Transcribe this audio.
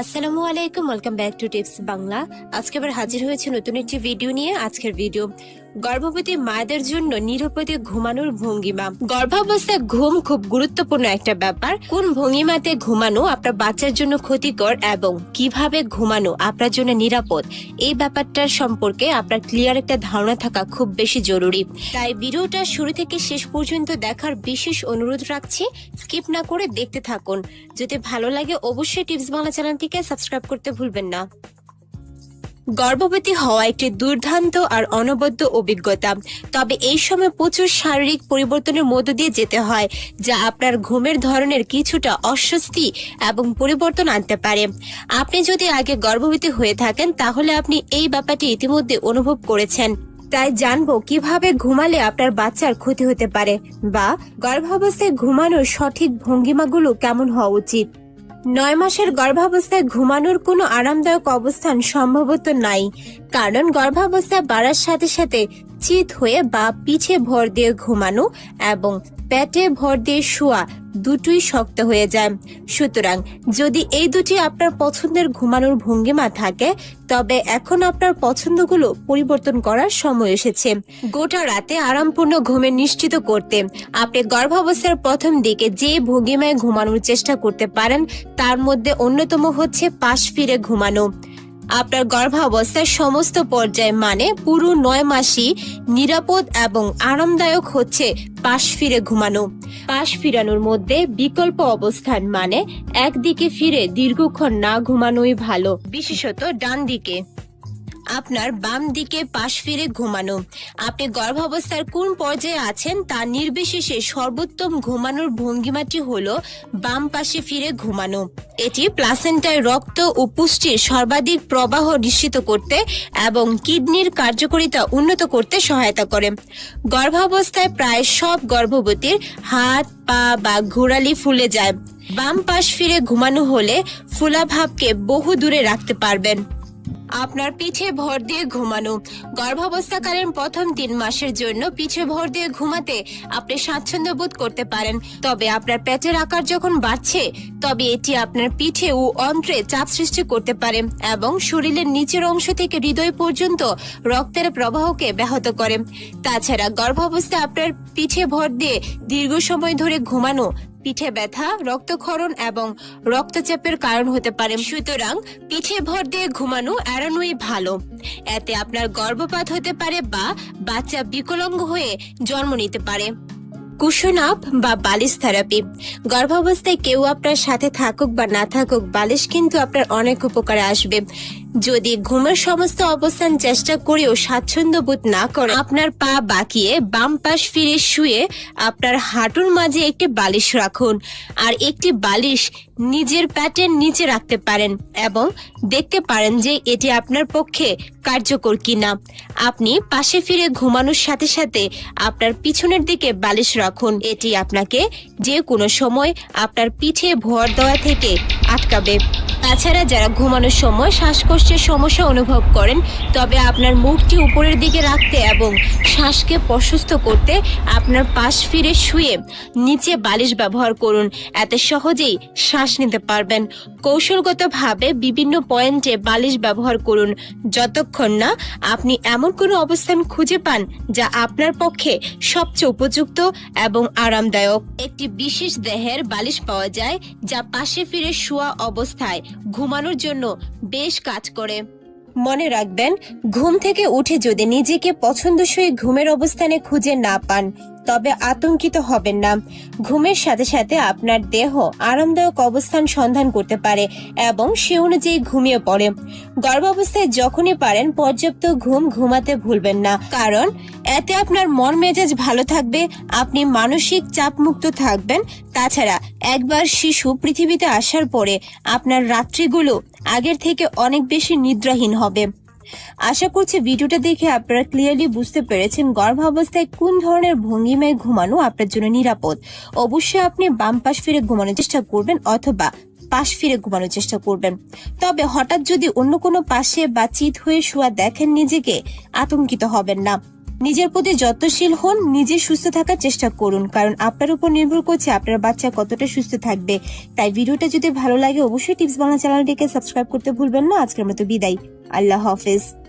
আসসালামু আলাইকুম, welcome back to tips Bangla. আজকে আবার হাজির হয়েছে নতুন একটি ভিডিও নিয়ে। আজকের ভিডিও গর্ভবতী মায়েদের জন্য নিরাপদে ঘুমানোর ভঙ্গিমা। গর্ভাবস্থায় ঘুম খুব গুরুত্বপূর্ণ একটা ব্যাপার। কোন ভঙ্গিমাতে ঘুমানো আপনার বাচ্চার জন্য ক্ষতিকর এবং কীভাবে ঘুমানো আপনার জন্য নিরাপদ, এই ব্যাপারটার সম্পর্কে আপনার ক্লিয়ার একটা ধারণা থাকা খুব বেশি জরুরি। তাই ভিডিওটা শুরু থেকে শেষ পর্যন্ত দেখার বিশেষ অনুরোধ রাখছি স্কিপ না করে দেখতে থাকুন। যদি ভালো লাগে, অবশ্যই টিপস বাংলা চ্যানেলটিকে সাবস্ক্রাইব করতে ভুলবেন না। গর্ভবতী হওয়া একটি দুর্দান্ত আর অনবদ্য অভিজ্ঞতা। তবে এই সময় প্রচুর শারীরিক পরিবর্তনের মধ্য দিয়ে যেতে হয়, যা আপনার ঘুমের ধরনের কিছুটা অস্বস্তি এবং পরিবর্তন আনতে পারে। আপনি যদি আগে গর্ভবতী হয়ে থাকেন, তাহলে আপনি এই ব্যাপারটি ইতিমধ্যে অনুভব করেছেন। তাই জানব কীভাবে ঘুমালে আপনার বাচ্চার ক্ষতি হতে পারে, বা গর্ভাবস্থায় ঘুমানোর সঠিক ভঙ্গিমাগুলো কেমন হওয়া উচিত। নয় মাসের গর্ভাবস্থায় ঘুমানোর কোনো আরামদায়ক অবস্থান সম্ভবত নাই কারণ গর্ভাবস্থা বাড়ার সাথে সাথে চিত হয়ে বা পিছে ভর দিয়ে ঘুমানো এবং পেটে ভর দিয়ে শোয়া দুটোই শক্ত হয়ে যায়। সুতরাং যদি এই দুটি আপনার পছন্দের ঘুমানোর ভঙ্গিমা থাকে, তবে এখন আপনার পছন্দগুলো পরিবর্তন করার সময় এসেছে। গোটা রাতে আরামপূর্ণ ঘুমে নিশ্চিত করতে আপনি গর্ভাবস্থার প্রথম দিকে যে ভঙ্গিমায় ঘুমানোর চেষ্টা করতে পারেন, তার মধ্যে অন্যতম হচ্ছে পাশ ফিরে ঘুমানো। আপনার গর্ভাবস্থার সমস্ত পর্যায় মানে পুরো নয় মাসই নিরাপদ এবং আরামদায়ক হচ্ছে পাশ ফিরে ঘুমানো। পাশ ফিরানোর মধ্যে বিকল্প অবস্থান মানে একদিকে ফিরে দীর্ঘক্ষণ না ঘুমানোই ভালো, বিশেষত ডান দিকে আপনার বাম দিকে পাশ ফিরে ঘুমানো। আপনি গর্ভাবস্থার কোন পর্যায়ে আছেন তা নির্বিশেষে সর্বোত্তম ঘুমানোর ভঙ্গিমাটি হলো বাম পাশে ফিরে ঘুমানো। এটি প্লাসেন্টায় রক্ত ও পুষ্টির সর্বাধিক প্রবাহ নিশ্চিত করতে এবং কিডনির কার্যকারিতা উন্নত করতে সহায়তা করে। গর্ভাবস্থায় প্রায় সব গর্ভবতীর হাত, পা বা ঘোরালি ফুলে যায়। বাম পাশ ফিরে ঘুমানো হলে ফুলাভাবকে বহু দূরে রাখতে পারবেন। আপনার পিঠে ভর দিয়ে ঘুমানো। গর্ভাবস্থাকালীন প্রথম তিন মাসের জন্য পিঠে ভর দিয়ে ঘুমাতে আপনি স্বাচ্ছন্দ্য বোধ করতে পারেন। তবে আপনার পেটের আকার যখন বাড়ছে, তবে এটি আপনার পিঠে ও অন্ত্রে চাপ সৃষ্টি করতে পারে এবং শরীরের নিচের অংশ থেকে হৃদয় পর্যন্ত রক্তের প্রবাহকে ব্যাহত করে। তাছাড়া গর্ভাবস্থায় আপনার পিঠে ভর দিয়ে দীর্ঘ সময় ধরে ঘুমানো পিঠে ব্যথা, রক্তক্ষরণ এবং রক্তচাপের কারণ হতে পারে। সুতরাং পিঠে ভর দিয়ে ঘুমানো এড়ানোই ভালো। এতে আপনার গর্ভপাত হতে পারে বা বাচ্চা বিকলাঙ্গ হয়ে জন্ম নিতে পারে। কুশন আপ বা বালিশ থেরাপি। গর্ভাবস্থায় কেউ আপনার সাথে থাকুক বা না থাকুক, বালিশ কিন্তু আপনার অনেক উপকারে আসবে। যদি ঘুমের সমস্ত অবস্থান চেষ্টা করেও স্বাচ্ছন্দ্য বোধ না করে, আপনার পা বাঁকিয়ে বাম পাশ ফিরে শুয়ে আপনার হাঁটুর মাঝে একটি বালিশ রাখুন। আর একটি বালিশ নিজের প্যাটের নিচে রাখতে পারেন এবং দেখতে পারেন যে এটি আপনার পক্ষে কার্যকর কিনা। আপনি পাশে ফিরে ঘুমানোর সাথে সাথে আপনার পিছনের দিকে বালিশ রাখুন। এটি আপনাকে যে কোনো সময় আপনার পিঠে ভর দেওয়া থেকে আটকাবে। তাছাড়া যারা ঘুমানোর সময় শ্বাসকষ্টের সমস্যা অনুভব করেন, তবে আপনার মুখটি উপরের দিকে রাখতে এবং শ্বাসকে প্রশস্ত করতে আপনার পাশ ফিরে শুয়ে নিচে বালিশ ব্যবহার করুন। এতে সহজেই শ্বাস নিতে পারবেন। কৌশলগতভাবে বিভিন্ন পয়েন্টে বালিশ ব্যবহার করুন। যতক্ষণ না আপনি এমন কোনো অবস্থান খুঁজে পান যা আপনার পক্ষে সবচেয়ে উপযুক্ত এবং আরামদায়ক। একটি বিশেষ দেহের বালিশ পাওয়া যায় যা পাশে ফিরে শোয়া অবস্থায় ঘুমানোর জন্য বেশ কাজ করে। মনে রাখবেন, ঘুম থেকে উঠে যদি নিজেকে পছন্দসই ঘুমের অবস্থানে খুঁজে না পান তবে আতঙ্কিত হবেন না। ঘুমের সাথে সাথে আপনার দেহ আরামদায়ক অবস্থান সন্ধান করতে পারে এবং সে অনুযায়ী ঘুমিয়ে পড়ে। গর্ভাবস্থায় যখনই পারেন, পর্যাপ্ত ঘুম ঘুমাতে ভুলবেন না। কারণ, এতে আপনার মন মেজাজ ভালো থাকবে, আপনি মানসিক চাপমুক্ত থাকবেন। তাছাড়া, একবার শিশু পৃথিবীতে আসার পরে আপনার রাত্রিগুলো আগের থেকে অনেক বেশি নিদ্রাহীন হবে। আশা করছি ভিডিওটা দেখে আপনারা ক্লিয়ারলি বুঝতে পেরেছেন গর্ভাবস্থায় কোন ধরনের ভঙ্গিমায় ঘুমানো আপনার জন্য নিরাপদ। অবশ্যই আপনি বাম পাশ ফিরে ঘুমানোর চেষ্টা করবেন অথবা পাশ ফিরে ঘুমানোর চেষ্টা করবেন। তবে হঠাৎ যদি অন্য কোনো পাশে বা চিত হয়ে শোয়া দেখেন নিজেকে, আতঙ্কিত হবেন না। নিজের প্রতি যত্নশীল হন, নিজে সুস্থ থাকার চেষ্টা করুন। কারণ আপনার উপর নির্ভর করছে আপনার বাচ্চা কতটা সুস্থ থাকবে। তাই ভিডিওটা যদি ভালো লাগে, অবশ্যই টিপস বাংলা চ্যানেলটিকে সাবস্ক্রাইব করতে ভুলবেন না। আজকের মতো বিদায়। আল্লাহ হাফেজ।